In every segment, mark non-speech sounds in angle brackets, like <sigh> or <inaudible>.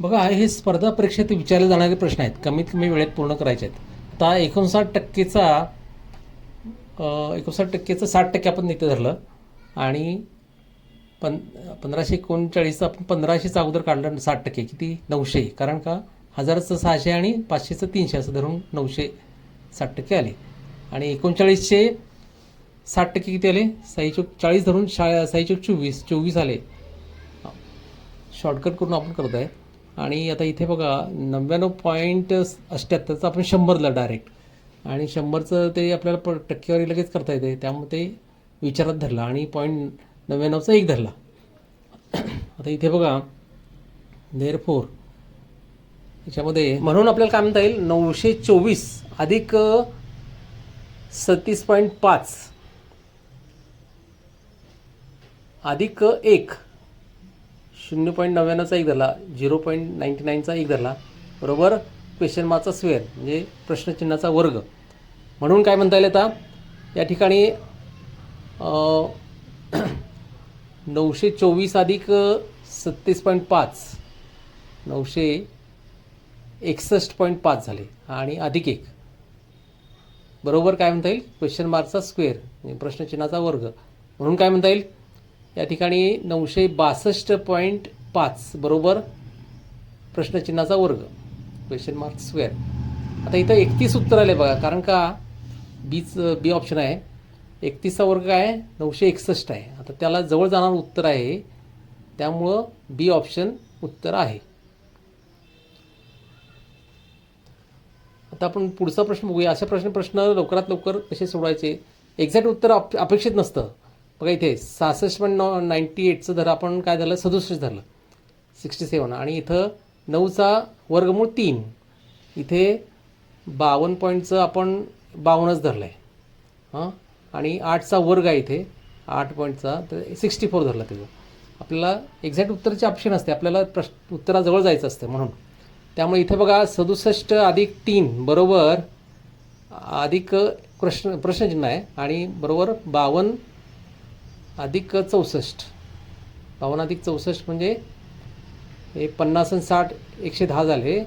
बघा हे स्पर्धा परीक्षेत विचारले जाणारे प्रश्न आहेत. कमीत कमी वेळेत पूर्ण करायचे आहेत. आता एकोणसाठ टक्केचा एकोणसाठ टक्केचं साठ टक्के आपण इथे धरलं आणि पं पंधराशे एकोणचाळीसचं आपण पंधराशेचं अगोदर काढलं साठ टक्के. किती? नऊशे. कारण का? हजाराचं सहाशे आणि पाचशेचं तीनशे असं धरून नऊशे साठ टक्के आले. आणि एकोणचाळीसशे साठ टक्के किती आले? साई चौक चाळीस धरून शा साई चौक चोवीस चोवीस आले. शॉर्टकट करून आपण करत आहे आणि आता इथे बघा नव्याण्णव पॉईंट अठ्ठ्याहत्तरचं आपण शंभरला डायरेक्ट आणि शंभरचं ते आपल्याला प टक्केवारी लगेच करता येते. त्यामुळे ते विचारात धरला आणि पॉईंट नव्याण्णवचा एक धरला. आता इथे बघा देर फोर याच्यामध्ये म्हणून आपल्याला काय म्हणता येईल? नऊशे चोवीस अधिक सत्तीस पॉईंट पाच अधिक एक. शून्य पॉईंट नव्याण्णवचा एक धरला झिरो पॉईंट नाईंटी नाईनचा एक धरला बरोबर? क्वेश्चन मार्कचा स्क्वेअर म्हणजे प्रश्नचिन्हाचा वर्ग. म्हणून काय म्हणता येईल आता? या ठिकाणी <clears throat> नऊशे चोवीस अधिक सत्तीस पॉईंट पाच नऊशे एकसष्ट पॉईंट पाच झाले आणि अधिक एक. बरोबर काय म्हणता येईल? क्वेश्चन मार्कचा स्क्वेअर म्हणजे प्रश्नचिन्हाचा वर्ग. म्हणून काय म्हणता येईल? या ठिकाणी नऊशे बासष्ट पॉईंट पाच बरोबर? प्रश्नचिन्हाचा वर्ग. क्वेश्चन मार्क स्क्वेअर आता इथं एकतीस उत्तर आले बघा कारण का? बीच बी ऑप्शन आहे. एकतीसचा वर्ग काय? आहे नऊशे एकसष्ट आहे. आता त्याला जवळ जाणारं उत्तर आहे. त्यामुळं बी ऑप्शन उत्तर आहे. आता आपण पुढचा प्रश्न बघूया. अशा प्रश्न प्रश्न लवकरात लवकर कसे सोडवायचे? एक्झॅक्ट उत्तर अप अपेक्षित नसतं. बघा इथे सहासष्ट पॉईंट नॉ नाईन्टी एटचं धर आपण काय झालं सदुसष्ट धरलं. सिक्स्टी सेवन आणि इथं नऊचा वर्गमूळ तीन. इथे बावन्न पॉईंटचं आपण बावन्नच धरलं आहे हां? आणि आठचा वर्ग आहे इथे. आठ पॉईंटचा तर सिक्स्टी फोर धरला त्याचं आपल्याला एक्झॅक्ट उत्तराची ऑप्शन असते. आपल्याला प्रश्न उत्तराजवळ जायचं असतं म्हणून. त्यामुळे इथे बघा सदुसष्ट अधिक तीन बरोबर अधिक प्रश्न प्रश्नचिन्ह आहे. आणि बरोबर बावन्न अधिक चौसष्ट. बावन्न अधिक चौसष्ट म्हणजे हे पन्नास आणि साठ एकशे दहा झाले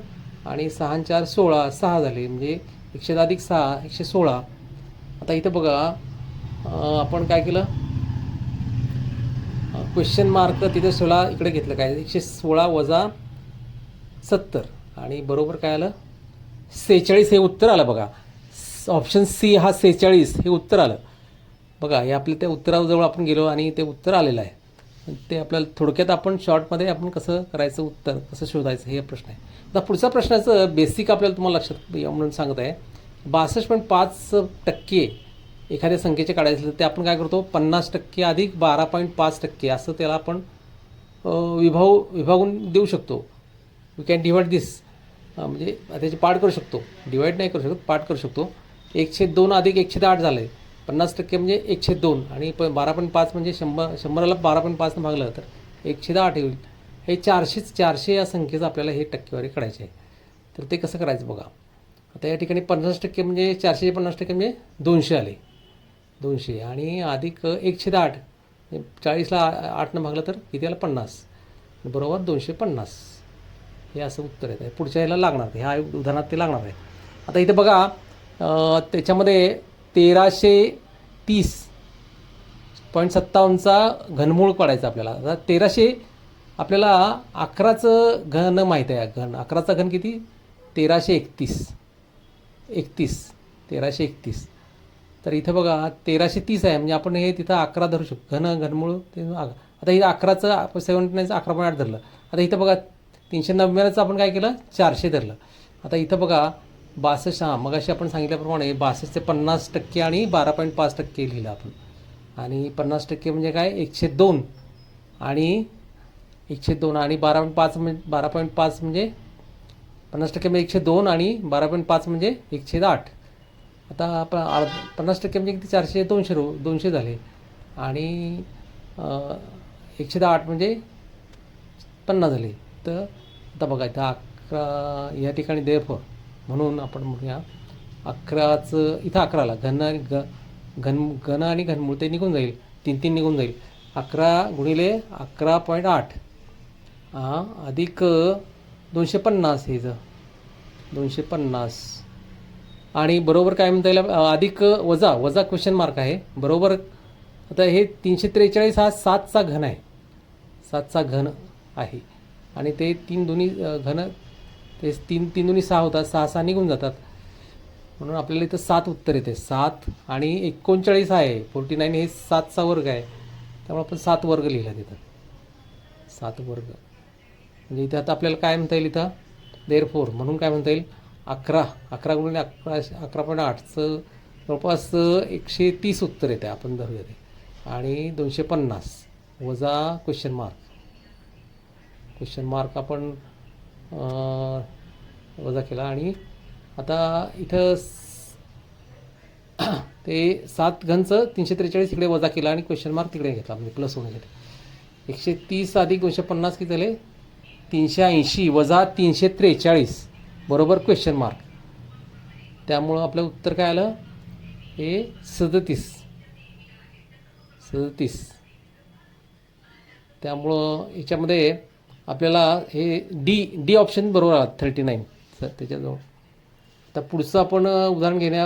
आणि सहा चार सोळा सहा झाले. म्हणजे एकशे दहा अधिक सहा एकशे सोळा. आता इथं बघा आपण काय केलं? क्वेश्चन मार्क तिथे सोळा इकडे घेतलं काय? एकशे सोळा वजा सत्तर. आणि बरोबर काय आलं? सेहेचाळीस हे उत्तर आलं बघा. ऑप्शन सी हा सेहेचाळीस हे उत्तर आलं. बघा हे आपल्या त्या उत्तराजवळ आपण गेलो आणि ते उत्तर आलेलं आहे. ते आपल्याला थोडक्यात आपण शॉर्टमध्ये आपण कसं करायचं उत्तर कसं शोधायचं हे प्रश्न आहे. आता पुढचा प्रश्नाचं बेसिक आपल्याला तुम्हाला लक्षात या म्हणून सांगत आहे. बासष्ट पॉईंट पाच टक्के एखाद्या संख्येचे काढायचे असेल तर ते आपण काय करतो? पन्नास टक्के अधिक बारा पॉईंट पाच टक्के असं त्याला आपण विभाव विभाग विभागून देऊ शकतो. वी कॅन डिवाइड दिस म्हणजे त्याची पाठ करू शकतो. डिवाईड नाही करू शकत पाठ करू शकतो. एकशे दोन अधिक एकशे आठ झालं आहे पन्नास टक्के म्हणजे एकशे दोन आणि प बारा पॉईंट पाच म्हणजे शंभर शंभराला बारा पॉईंट पाचनं भागलं तर एकशे दहा आठ होईल हे चारशेच चारशे या संख्येचं आपल्याला हे टक्केवारी करायची आहे. तर ते कसं करायचं बघा. आता या ठिकाणी पन्नास टक्के म्हणजे चारशे पन्नास टक्के म्हणजे दोनशे आले. दोनशे आणि अधिक एकशे दहा आठ म्हणजे चाळीसला आठनं भागलं तर किती आलं? पन्नास. बरोबर दोनशे पन्नास. हे असं उत्तर येत आहे. पुढच्या ह्याला लागणार ह्या उदाहरणात ते लागणार आहे. आता इथे बघा त्याच्यामध्ये तेराशे तीस. पॉईंट सत्तावन्नचा घनमूळ पडायचा आपल्याला. आता तेराशे आपल्याला अकराचं घन माहीत आहे. घन अकराचा घन किती? तेराशे एकतीस. एकतीस. तेराशे एकतीस. तर इथं बघा तेराशे तीस आहे. म्हणजे आपण हे तिथं अकरा धरू शकतो. घन घनमूळ ते आता इथं अकराचं सेवन्टी नाईनचं अकरा पॉईंट आठ धरलं. आता इथं बघा तीनशे नव्याण्णवचं आपण काय केलं? चारशे धरलं. आता इथं बघा बासष्ट हां मग अशी आपण सांगितल्याप्रमाणे बासष्ट ते पन्नास टक्के आणि बारा पॉईंट पाच टक्के लिहिलं आपण. आणि पन्नास टक्के म्हणजे काय? एकशे दोन. आणि एकशे दोन आणि बारा पॉईंट पाच म्हणजे बारा पॉईंट पाच म्हणजे पन्नास टक्के म्हणजे एकशे दोन आणि बारा पॉईंट पाच म्हणजे एकशे आठ. आता आपण अर्ध पन्नास टक्के म्हणजे किती? चारशे दोनशे रो दोनशे झाले. आणि एकशे दहा आठ म्हणजे पन्नास झाले. तर आता बघा इथं अकरा या ठिकाणी देफ म्हणून आपण म्हणूया अकराचं इथं अकराला घन आणि ग घन घन आणि घनमूळ ते निघून जाईल. तीन तीन निघून जाईल. अकरा गुणिले अकरा पॉईंट आठ. हां अधिक दोनशे पन्नास हे जर दोनशे पन्नास. आणि बरोबर काय म्हणता येईल? अधिक वजा वजा क्वेश्चन मार्क आहे. बरोबर आता हे तीनशे त्रेचाळीस हा सातचा घन आहे. सातचा घन आहे. आणि ते तीन दोन्ही घन ते तीन तीन दोन्ही सहा होतात. सहा सहा निघून जातात. म्हणून आपल्याला इथं सात उत्तर येते. सात आणि एकोणचाळीस आहे. फोर्टी नाईन हे सातचा वर्ग आहे. त्यामुळे आपण सात वर्ग लिहिला तिथं सात वर्ग. म्हणजे इथं आता आपल्याला काय म्हणता येईल इथं? Therefore. म्हणून काय म्हणता येईल? अकरा. अकरा गुणिले अकरा अकरा पॉईंट आठचं जवळपास एकशे तीस उत्तर येते. आपण धरूया ते आणि दोनशे पन्नास. वजा क्वेश्चन मार्क क्वेश्चन मार्क आपण वजा केला. आणि आता इथं <clears throat> ते सात घनचं तीनशे त्रेचाळीस इकडे वजा केला आणि क्वेश्चन मार्क तिकडे घेतला. म्हणजे प्लस होण्यासाठी एकशे तीस अधिक दोनशे पन्नास किती झाले? तीनशे ऐंशी वजा तीनशे त्रेचाळीस. बरोबर क्वेश्चन मार्क त्यामुळं आपलं उत्तर काय आलं? हे सदतीस. सदतीस. त्यामुळं याच्यामध्ये आपल्याला हे डी डी ऑप्शन बरोबर आहात थर्टी नाईन सर त्याच्याजवळ. आता पुढचं आपण उदाहरण घेण्या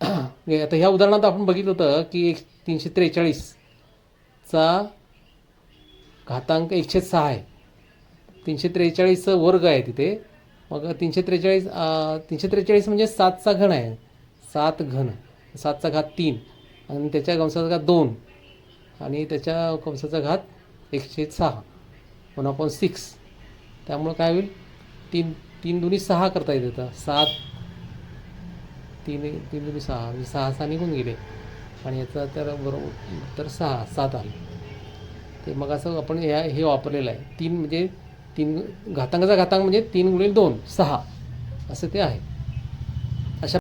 <coughs> आता ह्या उदाहरणात आपण बघितलं होतं की एक तीनशे त्रेचाळीसचा घातांक एकशे सहा आहे. तीनशे त्रेचाळीसचं वर्ग आहे तिथे. मग तीनशे त्रेचाळीस तीनशे त्रेचाळीस म्हणजे सातचा घन आहे. सात घन. सातचा घात तीन. आणि त्याच्या कंसाचा घात दोन. आणि त्याच्या कंसाचा घात एकशे सहा. वन अपॉन सिक्स त्यामुळं काय होईल? तीन तीन दोन्ही सहा करता येते आता सात तीन तीन दोन्ही सहा. म्हणजे सहा सहा निघून गेले. आणि याचा तर बरोबर तर सहा सात आले. ते मग असं आपण ह्या हे वापरलेलं आहे. तीन म्हणजे तीन घातांकाचा घातांक म्हणजे तीन गुणिले दोन सहा. असं ते आहे.